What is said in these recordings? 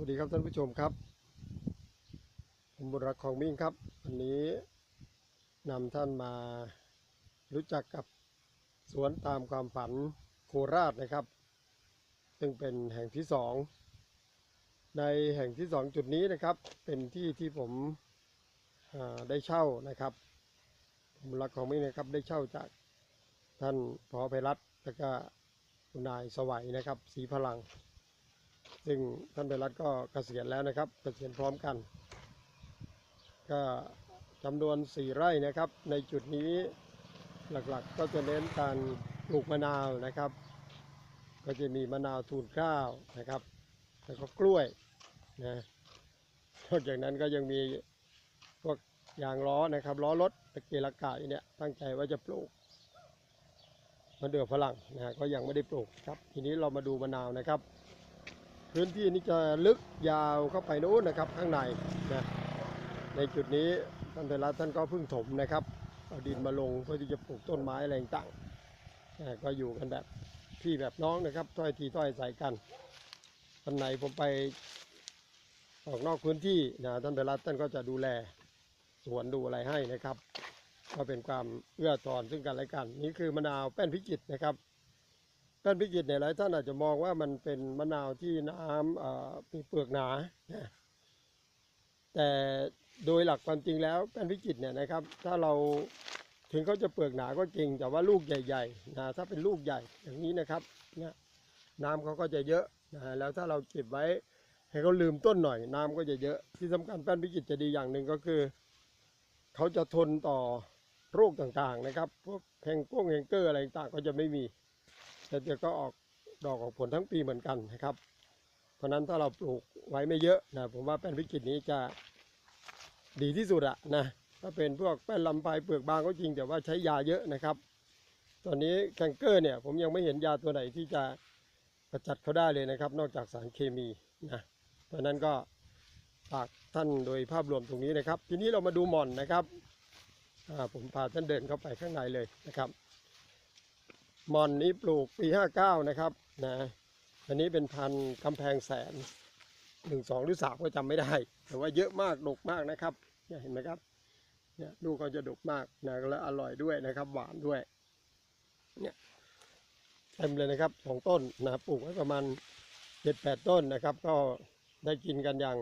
วัสดีครับท่านผู้ชมครับ ผมบุญรักของมิ่งครับ วันนี้นำท่านมารู้จักกับสวนตามความฝันโคราชนะครับ ซึ่งเป็นแห่งที่สองในแห่งที่สองจุดนี้นะครับ เป็นที่ที่ผมได้เช่านะครับ ผมรักของมิ่งนะครับได้เช่าจากท่านพอไพรัตแล้วก็คุณนายสวัยนะครับสีพลัง ซึ่งท่านไพรัตก็เกษียณแล้วนะครับ เกษียณพร้อมกัน ก็จำนวนสี่ไร่นะครับ ในจุดนี้หลักๆก็จะเน้นการปลูกมะนาวนะครับ ก็จะมีมะนาวทูนข้าวนะครับ แล้วก็กล้วยนะนอกจากนั้นก็ยังมีพวกยางล้อนะครับล้อรถตะเกียรกะเนี่ยตั้งใจว่าจะปลูกมะเดื่อฝรั่งนะฮะก็ยังไม่ได้ปลูกครับ ทีนี้เรามาดูมะนาวนะครับ พื้นที่นี้จะลึกยาวเข้าไปนู้นนะครับข้างในนะในจุดนี้ท่านไพรัตน์ท่านก็เพิ่งถมนะครับเอาดินมาลงเพื่อที่จะปลูกต้นไม้อะไรต่างนะก็อยู่กันแบบพี่แบบน้องนะครับถ้อยทีถ้อยใส่กันวันไหนผมไปออกนอกพื้นที่นะท่านไพรัตน์ท่านก็จะดูแลสวนดูอะไรให้นะครับ ก็เป็นความเอื้อตอนซึ่งกันและกัน นี่คือมะนาวแป้นพิจิตรนะครับ แป้นพิจิตรเนี่ยหลายท่านอาจจะมองว่ามันเป็นมะนาวที่น้ำเอ่อมีเปลือกหนา แต่โดยหลักความจริงแล้วแป้นพิจิตรเนี่ยนะครับ ถ้าเราถึงเขาจะเปลือกหนาก็จริง แต่ว่าลูกใหญ่ๆนะถ้าเป็นลูกใหญ่อย่างนี้นะครับเนี่ยน้ำเขาก็จะเยอะนะแล้วถ้าเราเก็บไว้ให้เขาลืมต้นหน่อยน้ำก็จะเยอะ ที่สำคัญแป้นพิจิตรจะดีอย่างหนึ่งก็คือ เขาจะทนต่อโรคต่างๆนะครับพวกแฮงก้งแฮงเกอร์อะไรต่างๆก็จะไม่มี แต่เดี๋ยวก็ออกดอกออกผลทั้งปีเหมือนกันนะครับ เพราะนั้นถ้าเราปลูกไว้ไม่เยอะนะผมว่าแป้นพิจิตนี้จะดีที่สุดอะนะถ้าเป็นพวกแป้นลำไยเปลือกบางก็จริงแต่ว่าใช้ยาเยอะนะครับ ตอนนี้แคนเกอร์เนี่ยผมยังไม่เห็นยาตัวไหนที่จะกระจัดเขาได้เลยนะครับ นอกจากสารเคมีนะเพราะนั้นก็ฝากท่านโดยภาพรวมตรงนี้นะครับ ทีนี้เรามาดูหม่อนนะครับผมพาท่านเดินเข้าไปข้างในเลยนะครับ ม่อนนี้ปลูกปี 59 นะครับนะอันนี้เป็นพันธุ์กำแพงแสนหนึ่งสองหรือสามก็จำไม่ได้ แต่ว่าเยอะมากดกมากนะครับเนี่ยเห็นไหมครับเนี่ยลูกเขาจะดกมากนะและอร่อยด้วยนะครับ หวานด้วยเนี่ยเต็มเลยนะครับสองต้นนะปลูกไว้ประมาณเจ็ดแปดต้นนะครับ ก็ได้กินกันอย่าง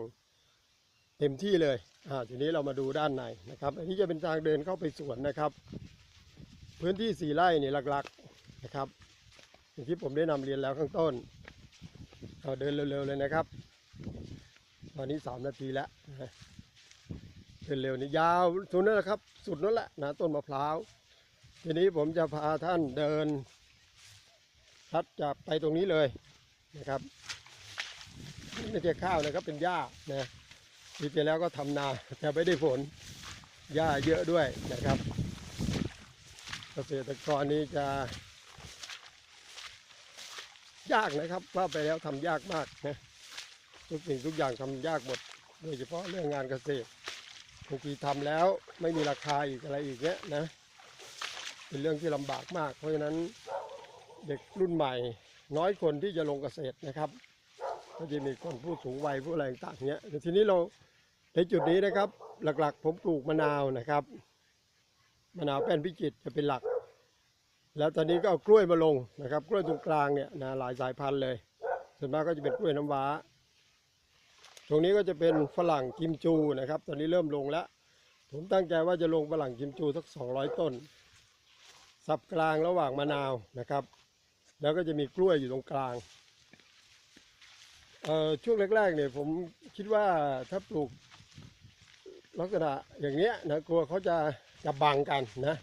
เต็มที่เลยอ่าทีนี้เรามาดูด้านในนะครับ อันนี้จะเป็นทางเดินเข้าไปสวนนะครับ พื้นที่สี่ไร่นี่หลักๆ นะครับอย่างที่ผมได้นำเรียนแล้วข้างต้นเอาเดินเร็วๆเลยนะครับ ตอนนี้สามนาทีแล้วเดินเร็วนี่ยาวสุดนั่นแหละครับ สุดนั่นแหละนะต้นมะพร้าว ทีนี้ผมจะพาท่านเดินทัดจากไปตรงนี้เลยนะครับนี่ไม่ใช่ข้าวนะครับเป็นหญ้านะปีที่แล้วก็ทำนาแต่ไม่ได้ผลหญ้าเยอะด้วยนะครับ เกษตรกรนี้จะ ยากนะครับว่าไปแล้วทำยากมากนะทุกสิ่งทุกอย่างทำยากหมด โดยเฉพาะเรื่องงานเกษตรบางทีทำแล้วไม่มีราคาอีกอะไรอีกเนี้ยนะ เป็นเรื่องที่ลำบากมาก เพราะฉะนั้นเด็กรุ่นใหม่ น้อยคนที่จะลงเกษตรนะครับ ก็จะมีคนผู้สูงวัยผู้อะไรต่างเนี้ยแต่ทีนี้เราในจุดนี้นะครับ หลักๆ ผมปลูกมะนาวนะครับมะนาวแป้นพิจิตรจะเป็นหลัก แล้วตอนนี้ก็เอากล้วยมาลงนะครับ กล้วยตรงกลางเนี่ยนะหลายสายพันธุ์เลย ส่วนมากก็จะเป็นกล้วยน้ำว้า ตรงนี้ก็จะเป็นฝรั่งกิมจูนะครับ ตอนนี้เริ่มลงแล้ว ผมตั้งใจว่าจะลงฝรั่งกิมจูสัก 200 ต้น สับกลางระหว่างมะนาวนะครับ แล้วก็จะมีกล้วยอยู่ตรงกลางช่วงแรกๆเนี่ยผมคิดว่าถ้าปลูกลักษณะอย่างเนี้ยนะกลัวเขาจะจะบังกันนะ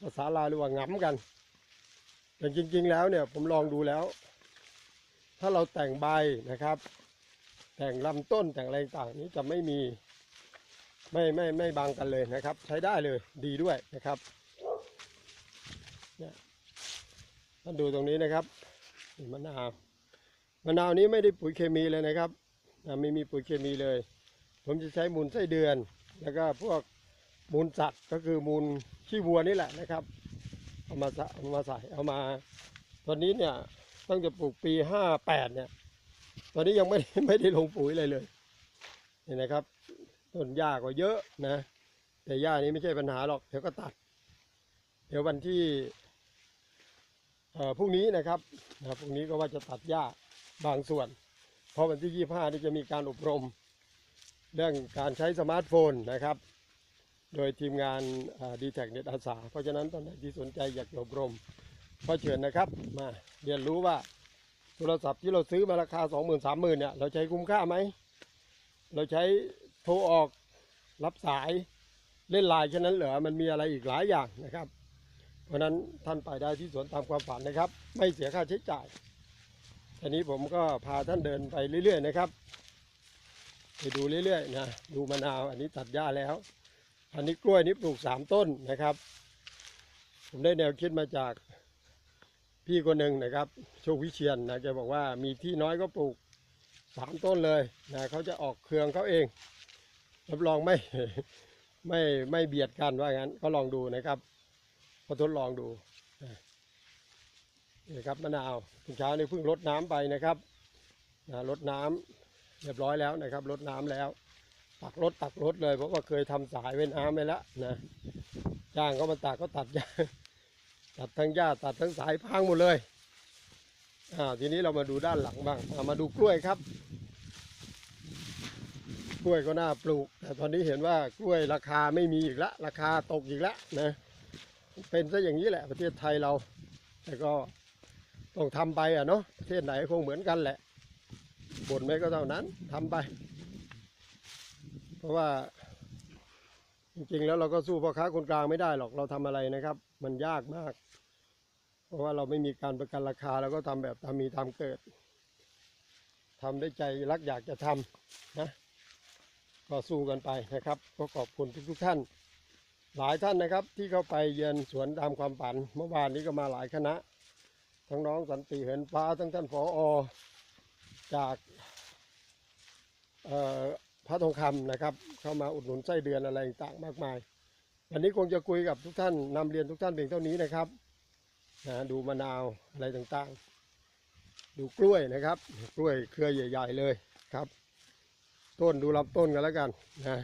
ภาษาลาวเรียกว่าง้ำกัน แต่จริง ๆ แล้วเนี่ยผมลองดูแล้ว ถ้าเราแต่งใบนะครับ แต่งลำต้นแต่งอะไรต่างๆนี้จะไม่มีไม่ไม่ไม่บังกันเลยนะครับ ใช้ได้เลยดีด้วยนะครับเนี่ยท่านดูตรงนี้นะครับนี่มะนาวมะนาวนี้ไม่ได้ปุ๋ยเคมีเลยนะครับไม่มีปุ๋ยเคมีเลย ผมจะใช้มูลไส้เดือน แล้วก็พวกมูลสัตว์ก็คือมูลขี้วัวนี่แหละนะครับ เอามาใส่เอามาใส่เอามา ตอนนี้เนี่ยต้องจะปลูกปีห้าแปดเนี่ย ตอนนี้ยังไม่ได้ไม่ได้ลงปุ๋ยเลยเลยนี่นะครับต้นหญ้าก็เยอะนะ แต่หญ้านี้ไม่ใช่ปัญหาหรอกเดี๋ยวก็ตัด เดี๋ยววันที่เอ่อพรุ่งนี้นะครับนะพรุ่งนี้ก็ว่าจะตัดหญ้าบางส่วน เพราะวันที่25นี่จะมีการอบรม เรื่องการใช้สมาร์ทโฟนนะครับ โดยทีมงานดีแท็กเน็ตอาสา เพราะฉะนั้นตอนไหนที่สนใจอยากอบรมก็เชิญนะครับมาเรียนรู้ว่าโทรศัพท์ที่เราซื้อมาราคา 20,000 30,000เนี่ยเราใช้คุ้มค่าไหม เราใช้โทรออกรับสายเล่นไลน์แค่นั้นเหรอมันมีอะไรอีกหลายอย่างนะครับ เพราะฉะนั้นท่านไปได้ที่สวนตามความฝันนะครับ ไม่เสียค่าใช้จ่ายทีนี้ผมก็พาท่านเดินไปเรื่อยๆนะครับ ไปดูเรื่อยๆนะดูมะนาวอันนี้ตัดหญ้าแล้ว อันนี้กล้วยนี่ปลูกสามต้นนะครับ ผมได้แนวคิดมาจากพี่คนหนึ่งนะครับโชควิเชียนนะแกบอกว่ามีที่น้อยก็ปลูกสามต้นเลยนะเขาจะออกเครืองเขาเองรับรองไม่ไม่ไม่เบียดกันว่างั้นก็ลองดูนะครับก็ทดลองดูนะนี่ครับมะนาวเช้านี่เพิ่งรดน้ำไปนะครับนะรดน้ำเรียบร้อยแล้วนะครับรดน้ำแล้ว ตักรถตักรถเลยเพราะว่าเคยทำสายเว้นน้ำไปแล้วนะจ้างเขามาตักก็ตัดหญ้าตัดทั้งหญ้าตัดทั้งสายพังหมดเลยอ่าทีนี้เรามาดูด้านหลังบ้างามาดูกล้วยครับ กล้วยก็น่าปลูก แต่ตอนนี้เห็นว่ากล้วยราคาไม่มีอีกละ ราคาตกอีกแล้วนะเป็นซะอย่างนี้แหละประเทศไทยเรา แต่ก็ต้องทำไปอะเนาะประเทศไหนคงเหมือนกันแหละบ่นไม่ก็เท่านั้นทำไป เพราะว่า จริงๆแล้วเราก็สู้พ่อค้าคนกลางไม่ได้หรอกเราทำอะไรนะครับ มันยากมาก เพราะว่าเราไม่มีการประกันราคาเราก็ทำแบบตามมีตามเกิดทำด้ใจรักอยากจะทำนะก็สู้กันไปนะครับ ก็ขอบคุณทุกๆท่าน หลายท่านนะครับ ที่เข้าไปเยือนสวนตามความฝัน เมื่อวานนี้ก็มาหลายคณะ ทั้งน้องสันติเหินฟ้าทั้งท่านผออจากเอ่อ พระทองคำนะครับ เข้ามาอุดหนุนไส้เดือนอะไรต่างมากมาย วันนี้คงจะคุยกับทุกท่านนำเรียนทุกท่านเพียงเท่านี้นะครับนะดูมะนาวอะไรต่างๆ ดูกล้วยนะครับ กล้วยเครือใหญ่ ๆ เลยครับ ต้นดูลำต้นกันแล้วกันนะ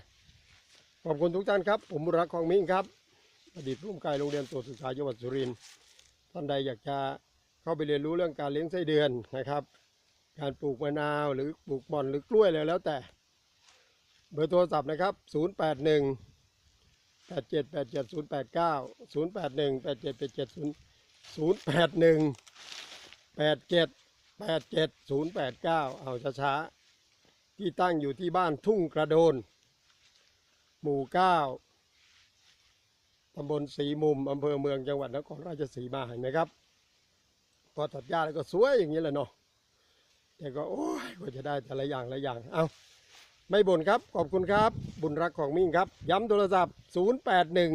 ขอบคุณทุกท่านครับ ผมบุรักของมิ่งครับอดีตผู้อำนวยการโรงเรียนตัวศึกษาจังหวัดสุรินทร์ท่านใดอยากจะเข้าไปเรียนรู้เรื่องการเลี้ยงไส้เดือนนะครับ การปลูกมะนาวหรือปลูกหม่อนหรือกล้วยอะไรแล้วแต่ เบอร์โทรศัพท์นะครับ 0 8 1 8 7 8 7 0 8 9 0 8 1 8 7 8 7 0 0 8 1 8 7 8 7 0 8 9 เอาช้าๆ ที่ตั้งอยู่ที่บ้านทุ่งกระโดน หมู่ 9 ตำบลสีมุม อำเภอเมืองจังหวัดนครราชสีมาเห็นไหมครับ พอตัดหญ้าแล้วก็สวยอย่างนี้แหละเนาะแต่ก็โอ้ยกว่าจะได้แต่ละอย่างละอย่าง เอา ไม่บ่นครับ ขอบคุณครับ บุญรักของมิ่งครับ ย้ำโทรศัพท์ 081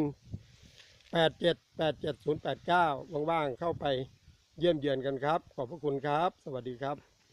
87 87 089 ว่างๆ เข้าไปเยี่ยมเยือนกันครับ ขอบพระคุณครับ สวัสดีครับ